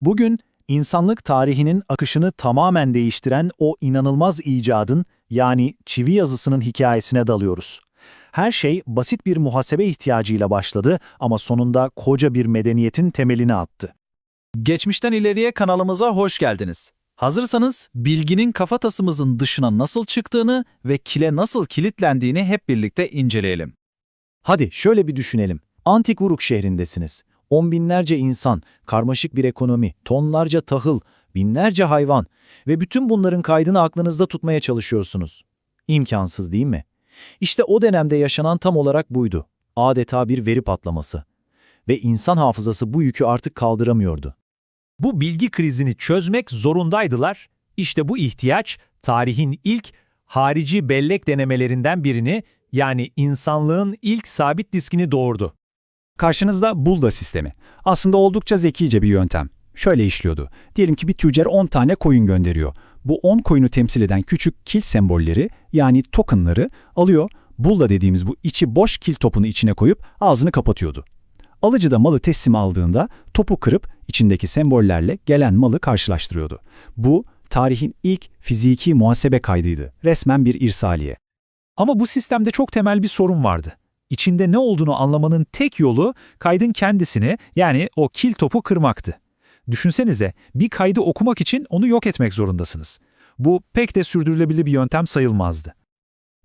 Bugün insanlık tarihinin akışını tamamen değiştiren o inanılmaz icadın yani çivi yazısının hikayesine dalıyoruz. Her şey basit bir muhasebe ihtiyacıyla başladı ama sonunda koca bir medeniyetin temelini attı. Geçmişten ileriye kanalımıza hoş geldiniz. Hazırsanız bilginin kafatasımızın dışına nasıl çıktığını ve kile nasıl kilitlendiğini hep birlikte inceleyelim. Hadi şöyle bir düşünelim. Antik Uruk şehrindesiniz. On binlerce insan, karmaşık bir ekonomi, tonlarca tahıl, binlerce hayvan ve bütün bunların kaydını aklınızda tutmaya çalışıyorsunuz. İmkansız değil mi? İşte o dönemde yaşanan tam olarak buydu. Adeta bir veri patlaması. Ve insan hafızası bu yükü artık kaldıramıyordu. Bu bilgi krizini çözmek zorundaydılar. İşte bu ihtiyaç tarihin ilk harici bellek denemelerinden birini yani insanlığın ilk sabit diskini doğurdu. Karşınızda Bulda sistemi. Aslında oldukça zekice bir yöntem. Şöyle işliyordu. Diyelim ki bir tüccar 10 tane koyun gönderiyor. Bu 10 koyunu temsil eden küçük kil sembolleri yani tokenları alıyor. Bulda dediğimiz bu içi boş kil topunu içine koyup ağzını kapatıyordu. Alıcı da malı teslim aldığında topu kırıp içindeki sembollerle gelen malı karşılaştırıyordu. Bu tarihin ilk fiziki muhasebe kaydıydı. Resmen bir irsaliye. Ama bu sistemde çok temel bir sorun vardı. İçinde ne olduğunu anlamanın tek yolu kaydın kendisini yani o kil topu kırmaktı. Düşünsenize bir kaydı okumak için onu yok etmek zorundasınız. Bu pek de sürdürülebilir bir yöntem sayılmazdı.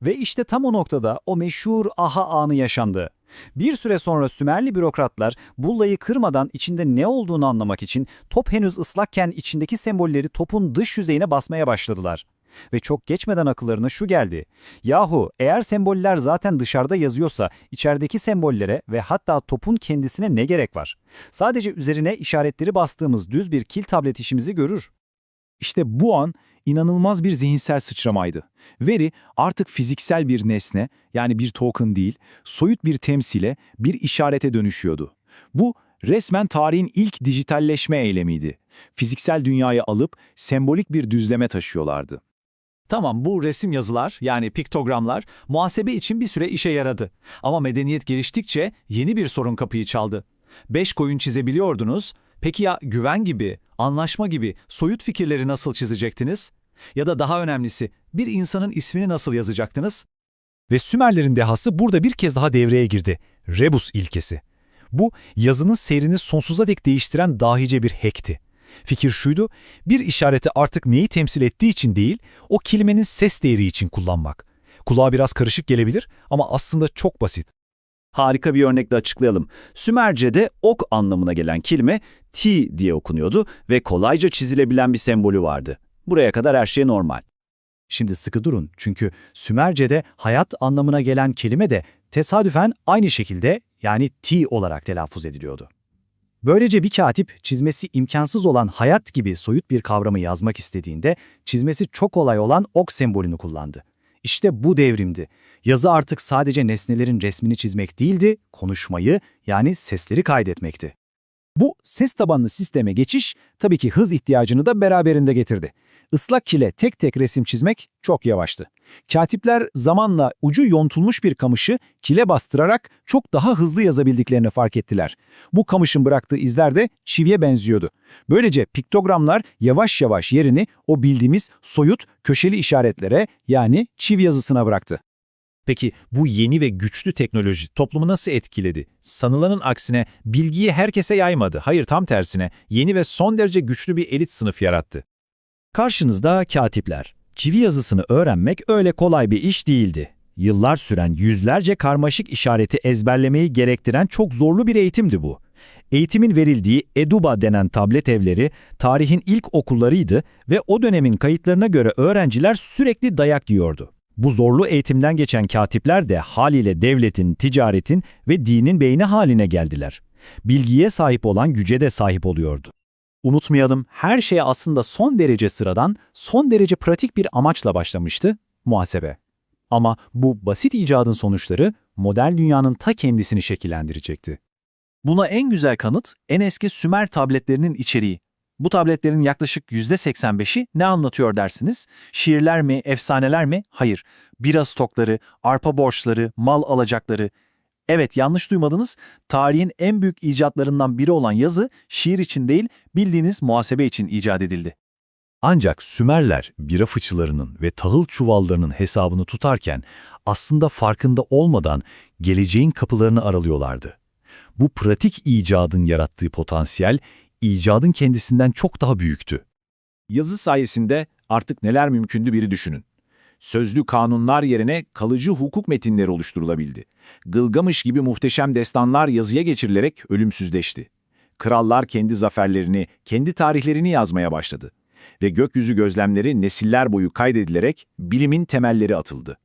Ve işte tam o noktada o meşhur aha anı yaşandı. Bir süre sonra Sümerli bürokratlar bullayı kırmadan içinde ne olduğunu anlamak için top henüz ıslakken içindeki sembolleri topun dış yüzeyine basmaya başladılar. Ve çok geçmeden akıllarına şu geldi. Yahu eğer semboller zaten dışarıda yazıyorsa içerideki sembollere ve hatta topun kendisine ne gerek var? Sadece üzerine işaretleri bastığımız düz bir kil tablet işimizi görür. İşte bu an inanılmaz bir zihinsel sıçramaydı. Veri artık fiziksel bir nesne, yani bir token değil, soyut bir temsile, bir işarete dönüşüyordu. Bu resmen tarihin ilk dijitalleşme eylemiydi. Fiziksel dünyayı alıp sembolik bir düzleme taşıyorlardı. Tamam bu resim yazılar yani piktogramlar muhasebe için bir süre işe yaradı. Ama medeniyet geliştikçe yeni bir sorun kapıyı çaldı. Beş koyun çizebiliyordunuz. Peki ya güven gibi, anlaşma gibi soyut fikirleri nasıl çizecektiniz? Ya da daha önemlisi bir insanın ismini nasıl yazacaktınız? Ve Sümerlerin dehası burada bir kez daha devreye girdi. Rebus ilkesi. Bu yazının seyrini sonsuza dek değiştiren dahice bir hackti. Fikir şuydu, bir işareti artık neyi temsil ettiği için değil, o kelimenin ses değeri için kullanmak. Kulağa biraz karışık gelebilir ama aslında çok basit. Harika bir örnekle açıklayalım. Sümerce'de ok anlamına gelen kelime T diye okunuyordu ve kolayca çizilebilen bir sembolü vardı. Buraya kadar her şey normal. Şimdi sıkı durun çünkü Sümerce'de hayat anlamına gelen kelime de tesadüfen aynı şekilde yani T olarak telaffuz ediliyordu. Böylece bir katip çizmesi imkansız olan hayat gibi soyut bir kavramı yazmak istediğinde çizmesi çok kolay olan ok sembolünü kullandı. İşte bu devrimdi. Yazı artık sadece nesnelerin resmini çizmek değildi, konuşmayı yani sesleri kaydetmekti. Bu ses tabanlı sisteme geçiş tabii ki hız ihtiyacını da beraberinde getirdi. Islak kile tek tek resim çizmek çok yavaştı. Katipler zamanla ucu yontulmuş bir kamışı kile bastırarak çok daha hızlı yazabildiklerini fark ettiler. Bu kamışın bıraktığı izler de çiviye benziyordu. Böylece piktogramlar yavaş yavaş yerini o bildiğimiz soyut köşeli işaretlere yani çivi yazısına bıraktı. Peki bu yeni ve güçlü teknoloji toplumu nasıl etkiledi? Sanılanın aksine bilgiyi herkese yaymadı. Hayır tam tersine yeni ve son derece güçlü bir elit sınıf yarattı. Karşınızda katipler. Çivi yazısını öğrenmek öyle kolay bir iş değildi. Yıllar süren yüzlerce karmaşık işareti ezberlemeyi gerektiren çok zorlu bir eğitimdi bu. Eğitimin verildiği Eduba denen tablet evleri tarihin ilk okullarıydı ve o dönemin kayıtlarına göre öğrenciler sürekli dayak yiyordu. Bu zorlu eğitimden geçen katipler de haliyle devletin, ticaretin ve dinin beyni haline geldiler. Bilgiye sahip olan güce de sahip oluyordu. Unutmayalım, her şey aslında son derece sıradan, son derece pratik bir amaçla başlamıştı, muhasebe. Ama bu basit icadın sonuçları modern dünyanın ta kendisini şekillendirecekti. Buna en güzel kanıt en eski Sümer tabletlerinin içeriği. Bu tabletlerin yaklaşık %85'i ne anlatıyor dersiniz? Şiirler mi, efsaneler mi? Hayır. Bira stokları, arpa borçları, mal alacakları. Evet yanlış duymadınız. Tarihin en büyük icatlarından biri olan yazı şiir için değil bildiğiniz muhasebe için icat edildi. Ancak Sümerler bira fıçılarının ve tahıl çuvallarının hesabını tutarken aslında farkında olmadan geleceğin kapılarını aralıyorlardı. Bu pratik icadın yarattığı potansiyel, icadın kendisinden çok daha büyüktü. Yazı sayesinde artık neler mümkündü biri düşünün. Sözlü kanunlar yerine kalıcı hukuk metinleri oluşturulabildi. Gılgamış gibi muhteşem destanlar yazıya geçirilerek ölümsüzleşti. Krallar kendi zaferlerini, kendi tarihlerini yazmaya başladı. Ve gökyüzü gözlemleri nesiller boyu kaydedilerek bilimin temelleri atıldı.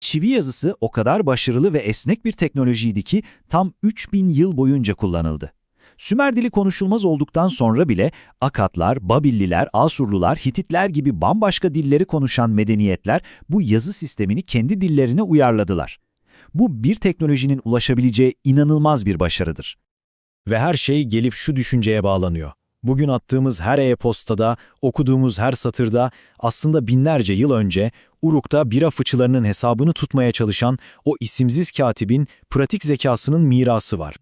Çivi yazısı o kadar başarılı ve esnek bir teknolojiydi ki tam 3000 yıl boyunca kullanıldı. Sümer dili konuşulmaz olduktan sonra bile Akatlar, Babilliler, Asurlular, Hititler gibi bambaşka dilleri konuşan medeniyetler bu yazı sistemini kendi dillerine uyarladılar. Bu bir teknolojinin ulaşabileceği inanılmaz bir başarıdır. Ve her şey gelip şu düşünceye bağlanıyor. Bugün attığımız her e-postada, okuduğumuz her satırda aslında binlerce yıl önce Uruk'ta bira fıçılarının hesabını tutmaya çalışan o isimsiz katibin pratik zekasının mirası var.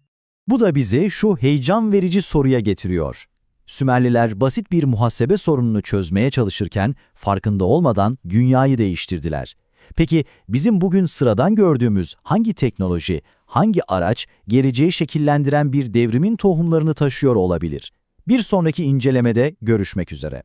Bu da bizi şu heyecan verici soruya getiriyor. Sümerliler basit bir muhasebe sorununu çözmeye çalışırken farkında olmadan dünyayı değiştirdiler. Peki bizim bugün sıradan gördüğümüz hangi teknoloji, hangi araç geleceği şekillendiren bir devrimin tohumlarını taşıyor olabilir? Bir sonraki incelemede görüşmek üzere.